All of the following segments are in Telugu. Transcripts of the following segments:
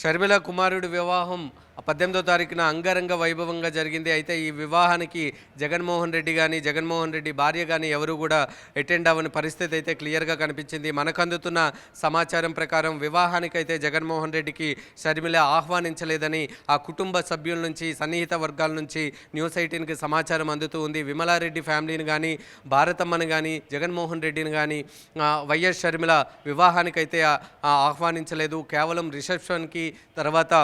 షర్మిల కుమారుడి వివాహం పద్దెనిమిదో తారీఖున అంగరంగ వైభవంగా జరిగింది. అయితే ఈ వివాహానికి జగన్మోహన్ రెడ్డి కానీ జగన్మోహన్ రెడ్డి భార్య కానీ ఎవరు కూడా అటెండ్ అవ్వని పరిస్థితి అయితే క్లియర్గా కనిపించింది. మనకు అందుతున్న సమాచారం ప్రకారం వివాహానికైతే జగన్మోహన్ రెడ్డికి షర్మిల ఆహ్వానించలేదని ఆ కుటుంబ సభ్యుల నుంచి సన్నిహిత వర్గాల నుంచి న్యూస్ ఎయిటీన్కి సమాచారం అందుతూ ఉంది. విమలారెడ్డి ఫ్యామిలీని కానీ భారతమ్మని కానీ జగన్మోహన్ రెడ్డిని కానీ వైఎస్ షర్మిల వివాహానికైతే ఆహ్వానించలేదు. కేవలం రిసెప్షన్కి తర్వాత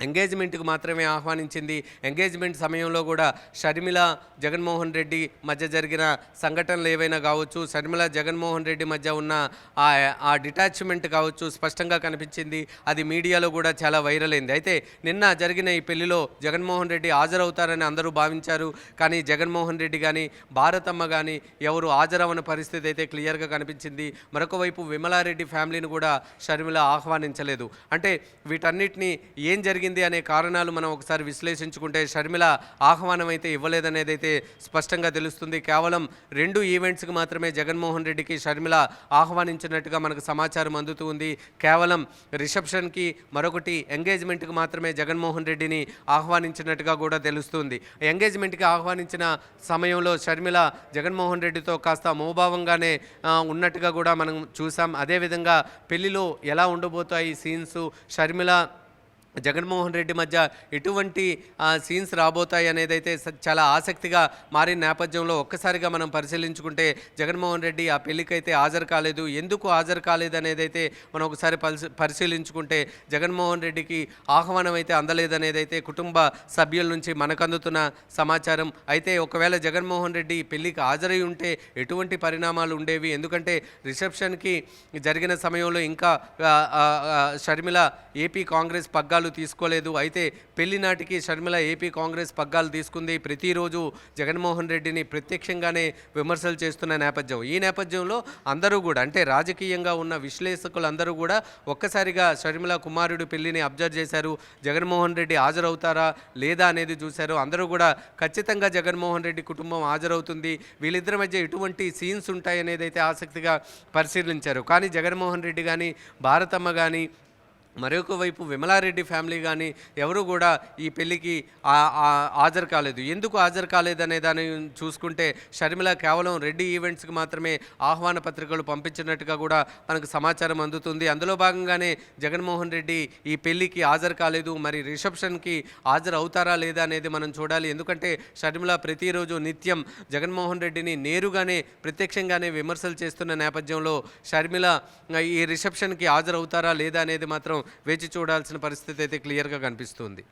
ఎంగేజ్మెంట్కి మాత్రమే ఆహ్వానించింది. ఎంగేజ్మెంట్ సమయంలో కూడా షర్మిల జగన్మోహన్ రెడ్డి మధ్య జరిగిన సంఘటనలు ఏవైనా కావచ్చు షర్మిల జగన్మోహన్ రెడ్డి మధ్య ఉన్న ఆ ఆ డిటాచ్మెంట్ కావచ్చు స్పష్టంగా కనిపించింది. అది మీడియాలో కూడా చాలా వైరల్ అయింది. అయితే నిన్న జరిగిన ఈ పెళ్ళిలో జగన్మోహన్ రెడ్డి హాజరవుతారని అందరూ భావించారు. కానీ జగన్మోహన్ రెడ్డి కానీ భారతమ్మ కానీ ఎవరు హాజరవని పరిస్థితి అయితే క్లియర్గా కనిపించింది. మరొక వైపు విమలారెడ్డి ఫ్యామిలీని కూడా షర్మిల ఆహ్వానించలేదు. అంటే వీటన్నిటిని ఏం జరిగింది అనే కారణాలు మనం ఒకసారి విశ్లేషించుకుంటే షర్మిల ఆహ్వానం అయితే ఇవ్వలేదనేది అయితే స్పష్టంగా తెలుస్తుంది. కేవలం రెండు ఈవెంట్స్కి మాత్రమే జగన్మోహన్ రెడ్డికి షర్మిల ఆహ్వానించినట్టుగా మనకు సమాచారం అందుతూ ఉంది. కేవలం రిసెప్షన్కి మరొకటి ఎంగేజ్మెంట్కి మాత్రమే జగన్మోహన్ రెడ్డిని ఆహ్వానించినట్టుగా కూడా తెలుస్తుంది. ఎంగేజ్మెంట్కి ఆహ్వానించిన సమయంలో షర్మిల జగన్మోహన్ రెడ్డితో కాస్త మోభావంగానే ఉన్నట్టుగా కూడా మనం చూసాం. అదేవిధంగా పెళ్ళిలో ఎలా ఉండబోతాయి సీన్స్? షర్మిల జగన్మోహన్ రెడ్డి మధ్య ఎటువంటి సీన్స్ రాబోతాయి అనేది అయితే చాలా ఆసక్తిగా మారిన నేపథ్యంలో ఒక్కసారిగా మనం పరిశీలించుకుంటే జగన్మోహన్ రెడ్డి ఆ పెళ్ళికైతే హాజరు కాలేదు. ఎందుకు హాజరు కాలేదు అనేది అయితే మనం ఒకసారి పరిశీ పరిశీలించుకుంటే జగన్మోహన్ రెడ్డికి ఆహ్వానం అయితే అందలేదనేది అయితే కుటుంబ సభ్యుల నుంచి మనకు అందుతున్న సమాచారం. అయితే ఒకవేళ జగన్మోహన్ రెడ్డి పెళ్ళికి హాజరై ఉంటే ఎటువంటి పరిణామాలు ఉండేవి? ఎందుకంటే రిసెప్షన్కి జరిగిన సమయంలో ఇంకా షర్మిల ఏపీ కాంగ్రెస్ పగ్గాలు తీసుకోలేదు. అయితే పెళ్ళి నాటికి షర్మిల ఏపీ కాంగ్రెస్ పగ్గాలు తీసుకుంది. ప్రతిరోజు జగన్మోహన్ రెడ్డిని ప్రత్యక్షంగానే విమర్శలు చేస్తున్న నేపథ్యం. ఈ నేపథ్యంలో అందరూ కూడా అంటే రాజకీయంగా ఉన్న విశ్లేషకులు అందరూ కూడా ఒక్కసారిగా షర్మిల కుమారుడు పెళ్ళిని అబ్జర్వ్ చేశారు. జగన్మోహన్ రెడ్డి హాజరవుతారా లేదా అనేది చూశారు. అందరూ కూడా ఖచ్చితంగా జగన్మోహన్ రెడ్డి కుటుంబం హాజరవుతుంది. వీళ్ళిద్దరి మధ్య ఎటువంటి సీన్స్ ఉంటాయనేది అయితే ఆసక్తిగా పరిశీలించారు. కానీ జగన్మోహన్ రెడ్డి కానీ భారతమ్మ కానీ మరొక వైపు విమలారెడ్డి ఫ్యామిలీ కానీ ఎవరు కూడా ఈ పెళ్ళికి హాజరు కాలేదు. ఎందుకు హాజరు కాలేదనే దాన్ని చూసుకుంటే షర్మిల కేవలం రెడ్డి ఈవెంట్స్కి మాత్రమే ఆహ్వాన పత్రికలు పంపించినట్టుగా కూడా మనకు సమాచారం అందుతుంది. అందులో భాగంగానే జగన్మోహన్ రెడ్డి ఈ పెళ్ళికి హాజరు కాలేదు. మరి రిసెప్షన్కి హాజరు అవుతారా లేదా అనేది మనం చూడాలి. ఎందుకంటే షర్మిల ప్రతిరోజు నిత్యం జగన్మోహన్ రెడ్డిని నేరుగానే ప్రత్యక్షంగానే విమర్శలు చేస్తున్న నేపథ్యంలో షర్మిల ఈ రిసెప్షన్కి హాజరవుతారా లేదా అనేది మాత్రం వేచి చూడాల్సిన పరిస్థితి అయితే క్లియర్గా కనిపిస్తుంది.